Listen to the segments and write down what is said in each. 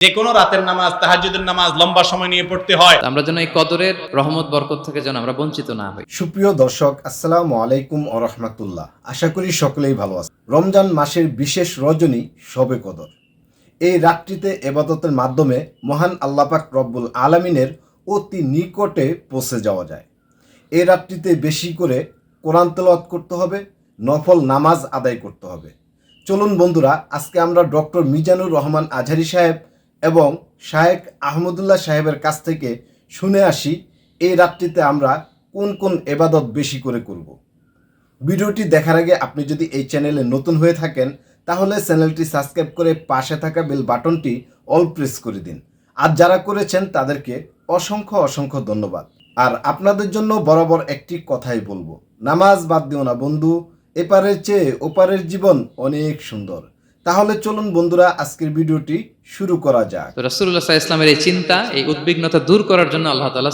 যে কোনো রাতের নামাজ তাহাজ্জুদের নামাজ লম্বা সময় নিয়ে পড়তে হয়। আমরা যেন এই কদরের রহমত বরকত থেকে যেন আমরা বঞ্চিত না হই। সুপ্রিয় দর্শক আসসালামু আলাইকুম ও রহমতুল্লাহ। আশা করি সকলেই ভালো আছে রমজান মাসের বিশেষ রজনী শবে কদর। এই রাতটিতে এবাদতের মাধ্যমে মহান আল্লাপাক রব্বুল আলামিনের অতি নিকটে পৌঁছে যাওয়া যায়। এই রাতটিতে বেশি করে কোরআন তেলাওয়াত করতে হবে নফল নামাজ আদায় করতে হবে। চলুন বন্ধুরা আজকে আমরা ডক্টর মিজানুর রহমান আজহারি সাহেব এবং শায়েক আহমদুল্লাহ সাহেবের কাছ থেকে শুনে আসি, এই রাতটিতে আমরা কোন কোন এবাদত বেশি করে করব। ভিডিওটি দেখার আগে আপনি যদি এই চ্যানেলে নতুন হয়ে থাকেন, তাহলে চ্যানেলটি সাবস্ক্রাইব করে পাশে থাকা বেল বাটনটি অল প্রেস করে দিন। আর যারা করেছেন, তাদেরকে অসংখ্য অসংখ্য ধন্যবাদ। আর আপনাদের জন্য বরাবর একটি কথাই বলব, নামাজ বাদ দিও না বন্ধু, এপারের চেয়ে ওপারের জীবন অনেক সুন্দর। তাহলে চলুন বন্ধুরা, আজকের ভিডিওটি শুরু করা যাক। তো রাসূলুল্লাহ ইসলামের এই চিন্তা, এই উদ্বিগ্নতা দূর করার জন্য আল্লাহ তাআলা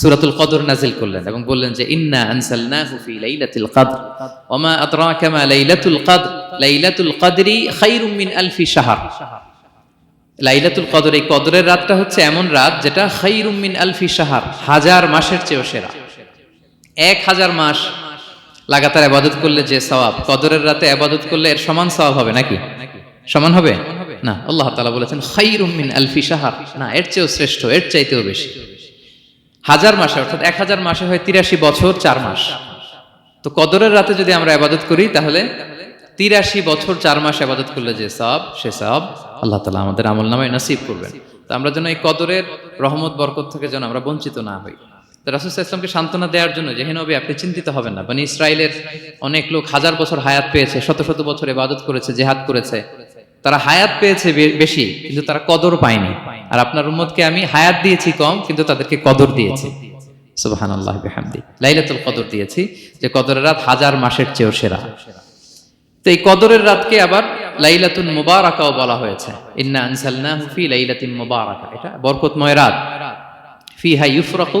সূরাতুল কদর নাজিল করলেন এবং বললেন যে, ইন্না আনসালনাহু ফি লাইলাতিল কদর, ওয়া মা আদরাকা মা লাইলাতুল কদর, লাইলাতুল কদরি খায়রুম মিন আলফি শাহর। লাইলাতুল কদর, এই কদরের রাতটা হচ্ছে এমন রাত যেটা খায়রুম মিন আলফি শাহর, হাজার মাসের চেয়েও সেরা। এক হাজার মাস লাগাতার আবাদত করলে যে সওয়াব? কদরের রাতে আবাদত করলে এর সমান সওয়াব হবে নাকি? সমান হবে? না, আল্লাহ তাআলা বলেছেন খায়রুম মিন আলফি শাহর। না, এর চেয়েও শ্রেষ্ঠ, এর চাইতেও বেশি। হাজার মাসে, অর্থাৎ এক হাজার মাসে হয় তিরাশি বছর চার মাস। তো কদরের রাতে যদি আমরা আবাদত করি, তাহলে তিরাশি বছর চার মাস আবাদত করলে যে সব সে সব আল্লাহ তালা আমাদের আমল নামায় নসিব করবেন। তো আমরা যেন এই কদরের রহমত, বরকত থেকে যেন আমরা বঞ্চিত না হই। রাসুল ইসলামকে সান্ত্বনা দেওয়ার জন্য যে, হে নবী, আপনি চিন্তিত হবেন না। মানে ইসরায়েলের অনেক লোক হাজার বছর হায়াত পেয়েছে, শত শত বছর ইবাদত করেছে, জেহাদ করেছে। তারা হায়াত পেয়েছে বেশি, কিন্তু তারা কদর পায়নি। আর আপনার উম্মতকে আমি হায়াত দিয়েছি কম, কিন্তু তাদেরকে কদর দিয়েছি। সুবাহান লাইলাতুল কদর দিয়েছি, যে কদরের রাত হাজার মাসের চেয়েও সেরা। তো এই কদরের রাতকে আবার লাইলাতুন মুবারাকাও বলা হয়েছে। ইন্না আনসালনাহু ফি লাইলাতিন মুবারাকা। এটা বরকতময় রাত। ফিহা ইউফরাকু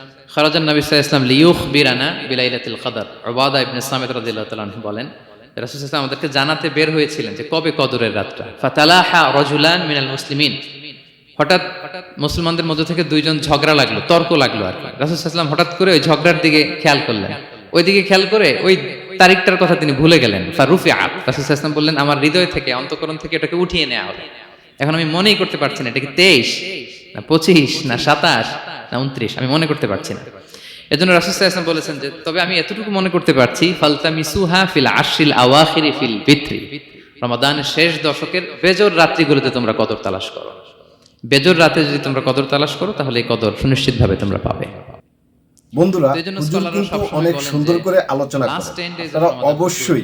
খরাজান নবী সাল ইসলাম লিউখ বিরানা বিলাইলাতুল কদর। ওবাদা ইবনে তাআলা আনহু বলেন, রাসুল ইসলাম আমাদেরকে জানাতে বের হয়েছিলেন যে কবে কদরের রাতটা। ফাতালাহা রাজুলান মিনাল মুসলিমিন। হঠাৎ মুসলমানদের মধ্যে থেকে দুইজন ঝগড়া লাগল, তর্ক লাগল আর রাসুল ইসলাম হঠাৎ করে ওই ঝগড়ার দিকে খেয়াল করলেন। ওই দিকে খেয়াল করে ওই তারিখটার কথা তিনি ভুলে গেলেন ফারুফি আপ রাসুল ইসলাম বললেন, আমার হৃদয় থেকে, অন্তকরণ থেকে এটাকে উঠিয়ে নেওয়া হবে। এখন আমি মনেই করতে পারছি না, এটা কি তেইশ? না পঁচিশ না সাতাশ না উনত্রিশ আমি মনে করতে পারছি না। এজন্য রাসুল ইসলাম বলেছেন যে তবে আমি এতটুকু মনে করতে পারছি ফালতামিসুহা ফিল আশিল আওয়াখিরি ফিল বিত্রি রমাদানের শেষ দশকের বেজর রাত্রিগুলোতে তোমরা কদর তালাশ করো। বেজর রাতে যদি তোমরা কদর তালাশ করো তাহলে এই কদর সুনিশ্চিতভাবে তোমরা পাবে। বন্ধুরা অনেক সুন্দর করে আলোচনা last করেন। 10 days of আপনারা Ramadan অবশ্যই।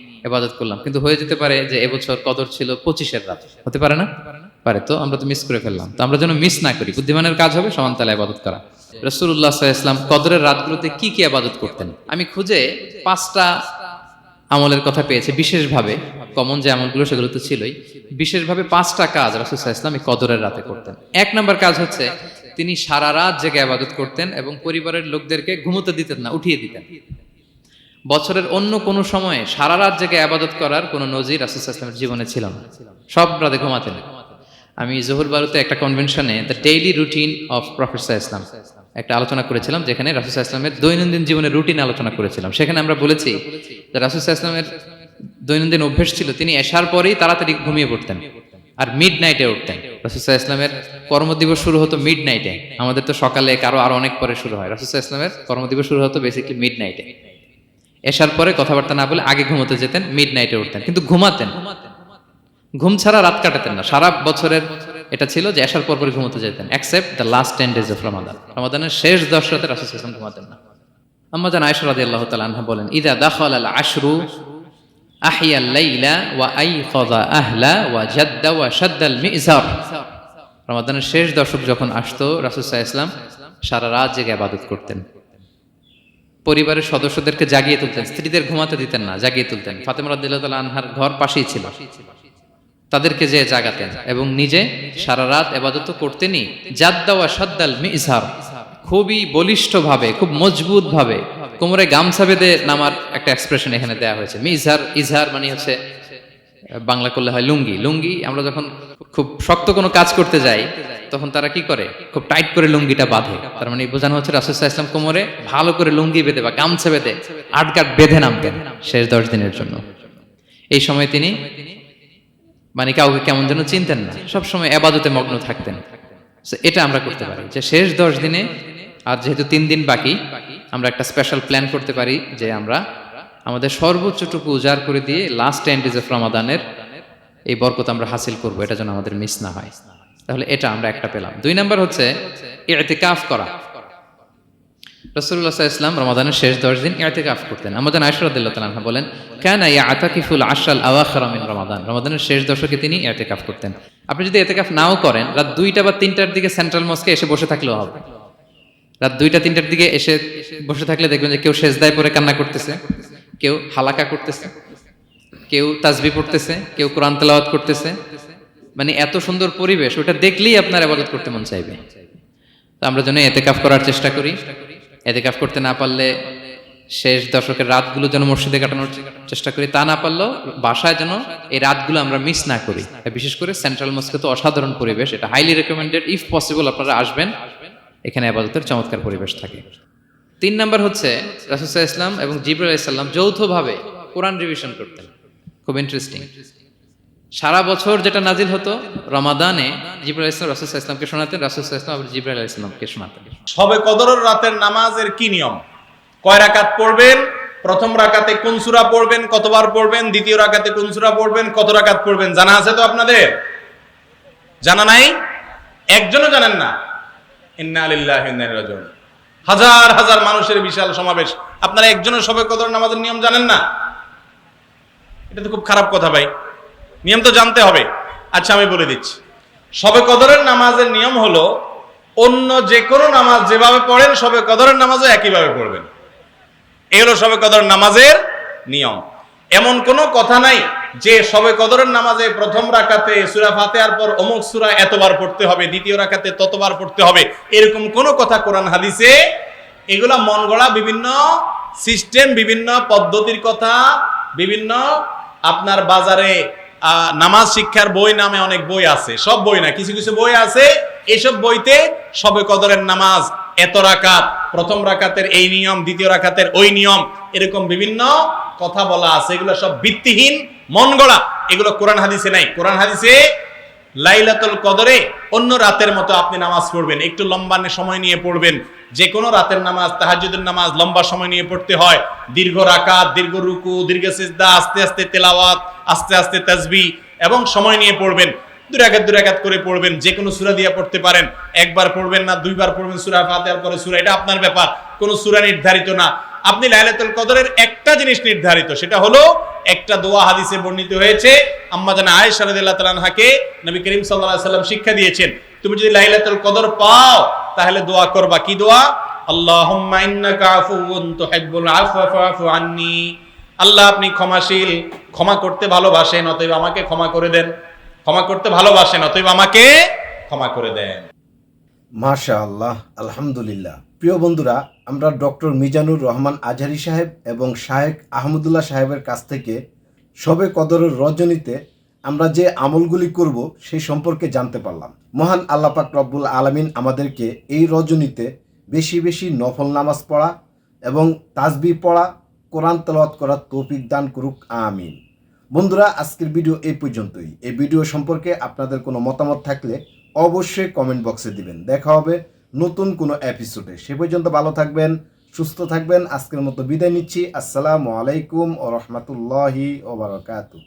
এবাদত করলাম। কিন্তু হয়ে যেতে পারে যে এবছর কদর ছিল পঁচিশের রাত। হতে পারে না? পারে তো, আমরা তো মিস করে ফেললাম। তো আমরা যেন মিস না করি। বুদ্ধিমানের কাজ হবে সমান তালে আবাদত করা। রসুল্লাহ ইসলাম কদরের রাতগুলোতে কি কি আবাদত করতেন? আমি খুঁজে পাঁচটা আমলের কথা পেয়েছি। বিশেষভাবে কমন যে আমলগুলো, সেগুলো তো ছিলই। বিশেষভাবে পাঁচটা কাজ রাসুসাহ ইসলাম এই কদরের রাতে করতেন। এক নম্বর কাজ হচ্ছে তিনি সারা রাত জেগে আবাদত করতেন এবং পরিবারের লোকদেরকে ঘুমোতে দিতেন না, উঠিয়ে দিতেন। বছরের অন্য কোনো সময়ে সারা রাত জেগে আবাদত করার কোনো নজির রাসুসাহ ইসলামের জীবনে ছিল না। সব রাতে ঘুমাতেন। আমি জহুর বারুতে একটা কনভেনশনে the daily routine of professor Islam একটা আলোচনা করেছিলাম, যেখানে রাসুসাহ ইসলামের দৈনন্দিন জীবনের রুটিন আলোচনা করেছিলাম। সেখানে আমরা বলেছি যে রাসুসাহ ইসলামের দৈনন্দিন অভ্যেস ছিল, তিনি এসার পরেই তাড়াতাড়ি ঘুমিয়ে পড়তেন আর মিড নাইটে উঠতেন রাসুসাহ ইসলামের কর্মদিবস শুরু হতো মিড নাইটে আমাদের তো সকালে কারও আরও অনেক পরে শুরু হয়। রাসুল ইসলামের কর্মদিবস শুরু হতো বেসিক্যালি মিড নাইটে এসার পরে কথাবার্তা না বলে আগে ঘুমোতে যেতেন মিড নাইটে উঠতেন, কিন্তু ঘুমাতেন। ঘুম ছাড়া রাত কাটাতেন না। সারা বছরের এটা ছিল যে এসার পর পরে ঘুমোতে যেতেন accept the last ten days of Ramadan রমাদানের শেষ দশ রাতে রাসুল ইসলাম ঘুমাতেন না। আম্মা জান আয়সা তাআলা আনহা বলেন, ইদা দাখাল আল আশরু আহিয়া লাইলা ওয়া আই আইকাযা আহলা ওয়া জাদ্দা ওয়া শাদ্দাল মিজার রমাদানের শেষ দশক যখন আসতো, রাসূল ইসলাম সারা রাত জেগে আবাদত করতেন। পরিবারের সদস্যদেরকে জাগিয়ে তুলতেন, স্ত্রীদের ঘুমাতে দিতেন না, জাগিয়ে তুলতেন। ফাতেমা রাদিয়াল্লাহু তাআলা আনহার ঘর পাশেই ছিল। তাদেরকে যে জাগাতেন এবং নিজে সারা রাত এবাদত করতেনই। জাদ্দাওয়া সাদ্দাল মিজার খুবই বলিষ্ঠভাবে, খুব মজবুত ভাবে কোমরে গামছা বেঁধে নামার একটা এক্সপ্রেশন এখানে দেয়া হয়েছে। মিজহার ইজহার মানে হচ্ছে বাংলা করলে হয় লুঙ্গি। লুঙ্গি আমরা যখন খুব শক্ত কোনো কাজ করতে যাই, তখন তারা কি করে? খুব টাইট করে লুঙ্গিটা বাঁধে। তার মানে বোঝানো হচ্ছে রাসুসাহ ইসলাম কোমরে ভালো করে লুঙ্গি বেঁধে বা গামছা বেঁধে আটকাট বেঁধে নামতেন শেষ দশ দিনের জন্য। এই সময় তিনি মানে কাউকে কেমন যেন চিনতেন না। সবসময় আবাদতে মগ্ন থাকতেন। এটা আমরা করতে পারি যে শেষ দশ দিনে, আর যেহেতু তিন দিন বাকি, আমরা একটা স্পেশাল প্ল্যান করতে পারি যে আমরা আমাদের সর্বোচ্চটুকু উজাড় করে দিয়ে লাস্ট টেন ডেজ অফ রমাদানের এই বরকত আমরা হাসিল করব, এটা যেন আমাদের মিস না হয়। তাহলে এটা আমরা একটা পেলাম। দুই নাম্বার হচ্ছে ইতিকাফ করা। রসুল্লাহ ইসলাম রমাদানের শেষ দশ দিন ইতিকাফ করতেন। আমাদের আয়সরাদ্দাল্লাহ তালা বলেন, কেন ইয়া আতাকিফুল আশাল আওয়াখর মিন রমাদান। রমাদানের শেষ দশকে তিনি ইতিকাফ করতেন। আপনি যদি এতেকাফ নাও করেন, রাত দুইটা বা তিনটার দিকে সেন্ট্রাল মস্কে এসে বসে থাকলেও হবে। রাত দুইটা, তিনটার দিকে এসে বসে থাকলে দেখবেন যে কেউ সেজদায় পরে কান্না করতেছে। কেউ হালাকা করতেছে, কেউ তাজবি পড়তেছে, কেউ কোরআন তেলাওয়াত করতেছে। মানে এত সুন্দর পরিবেশ, ওটা দেখলেই আপনার আবাদত করতে মন চাইবে। তো আমরা যেন এতেকাফ করার চেষ্টা করি। এতেকাফ করতে না পারলে শেষ দশকের রাতগুলো যেন মসজিদে কাটানোর চেষ্টা করি। তা না পারলেও বাসায় যেন এই রাতগুলো আমরা মিস না করি। বিশেষ করে সেন্ট্রাল মস্কে তো অসাধারণ পরিবেশ, এটা হাইলি রেকমেন্ডেড ইফ পসিবল আপনারা আসবেন। এখানে আবাদতের চমৎকার পরিবেশ থাকে। তিন নাম্বার হচ্ছে রাসুসাহ ইসলাম এবং জিবর আলাইসাল্লাম যৌথভাবে কোরআন রিভিশন করতেন। খুব ইন্টারেস্টিং সারা বছর যেটা নাজিল হতো, রমাদানে ইসলাম রাসুসাহ ইসলামকে শোনাতেন রাসুসাহ ইসলাম আবার আলাইসাল্লামকে শোনাতেন। সবে কদরের রাতের নামাজের কি নিয়ম? কয় রাকাত পড়বেন? প্রথম রাকাতে কোন পড়বেন? কতবার পড়বেন? দ্বিতীয় রাকাতে কোন পড়বেন? কত রাকাত পড়বেন? জানা আছে তো আপনাদের? জানা নাই? একজনও জানেন না। ইন্না লিল্লাহি ওয়া ইন্না ইলাইহি রাজিউন। হাজার হাজার মানুষের বিশাল সমাবেশ। আপনারা একজনের সবে কদর নামাজের নিয়ম জানেন না? এটা তো খুব খারাপ কথা ভাই। নিয়ম তো জানতে হবে। আচ্ছা আমি বলে দিচ্ছি। সবে কদরের নামাজের নিয়ম হলো, অন্য যে কোনো নামাজ যেভাবে পড়েন সবে কদরের নামাজও একইভাবে পড়বেন। এই হলো সবে কদর নামাজের নিয়ম। এমন কোনো কথা নাই যে সবে কদরের নামাজে প্রথম রাকাতে সুরা ফাতেহার পর অমুক সুরা এতবার পড়তে হবে, দ্বিতীয় রাকাতে ততবার পড়তে হবে, এরকম কোনো কথা কোরআন হাদিসে এগুলা মন গড়া বিভিন্ন সিস্টেম, বিভিন্ন পদ্ধতির কথা, বিভিন্ন আপনার বাজারে নামাজ শিক্ষার বই নামে অনেক বই আছে, সব বই না, কিছু কিছু বই আছে, এসব বইতে সবে কদরের নামাজ এত রাকাত, প্রথম রাকাতের এই নিয়ম, দ্বিতীয় রাকাতের ওই নিয়ম, এরকম বিভিন্ন কথা বলা আছে, এগুলো সব ভিত্তিহীন, মন গড়া। এগুলো কোরআন হাদিসে নাই। কোরআন হাদিসে লাইলাতুল কদরে অন্য রাতের মতো আপনি নামাজ পড়বেন, একটু লম্বা সময় নিয়ে পড়বেন। যে কোনো রাতের নামাজ, তাহাজ্জুদের নামাজ লম্বা সময় নিয়ে পড়তে হয়। দীর্ঘ রাকাত, দীর্ঘ রুকু, দীর্ঘ সিজদা, আস্তে আস্তে তেলাওয়াত, আস্তে আস্তে তাসবিহ এবং সময় নিয়ে পড়বেন। দুই রাকাত দুই রাকাত করে পড়বেন যে কোনো সূরা দিয়ে পড়তে পারেন। একবার পড়বেন না, দুইবার পড়বেন সূরা ফাতিহার পরে সূরা, এটা আপনার ব্যাপার। কোনো সূরা নির্ধারিত না। আপনি লাইলাতুল কদরের একটা জিনিস নির্ধারিত, সেটা হলো একটা দোয়া হাদিসে বর্ণিত হয়েছে, আম্মা জানা আয়েশা রাদিয়াল্লাহু তাআলা আনহাকে নবী করিম সাল্লাল্লাহু আলাইহি সাল্লাম শিক্ষা দিয়েছেন, তুমি যদি লাইলাতুল কদর পাও, তাহলে দোয়া করবা। কি দোয়া? আল্লাহুম্মা ইন্নাকা আফুউন তুহিব্বুল আফওয়া ফাআফু আন্নি। আল্লাহ আপনি ক্ষমাশীল, ক্ষমা করতে ভালোবাসেন, অতএব আমাকে ক্ষমা করে দেন। ক্ষমা করতে ভালোবাসেন, অতএব আমাকে ক্ষমা করে দেন। মাশা আল্লাহ আলহামদুলিল্লাহ। প্রিয় বন্ধুরা, আমরা ডক্টর মিজানুর রহমান আজহারি সাহেব এবং শাহেক আহমদুল্লাহ সাহেবের কাছ থেকে সবে কদরের রজনীতে আমরা যে আমলগুলি করব সেই সম্পর্কে জানতে পারলাম। মহান আল্লাপাক রব্বুল আলমিন আমাদেরকে এই রজনীতে বেশি বেশি নফল নামাজ পড়া এবং তাজবি পড়া, কোরআন তেলাওয়াত করার তৌফিক দান করুক, আমিন। বন্ধুরা, আজকের ভিডিও এই পর্যন্তই। এই ভিডিও সম্পর্কে আপনাদের কোনো মতামত থাকলে অবশ্যই কমেন্ট বক্সে দিবেন। দেখা হবে নতুন কোনো এপিসোডে সে পর্যন্ত ভালো থাকবেন, সুস্থ থাকবেন। আজকের মতো বিদায় নিচ্ছি। আসসালামু আলাইকুম ও রহমতুল্লাহি ওবরাকাতু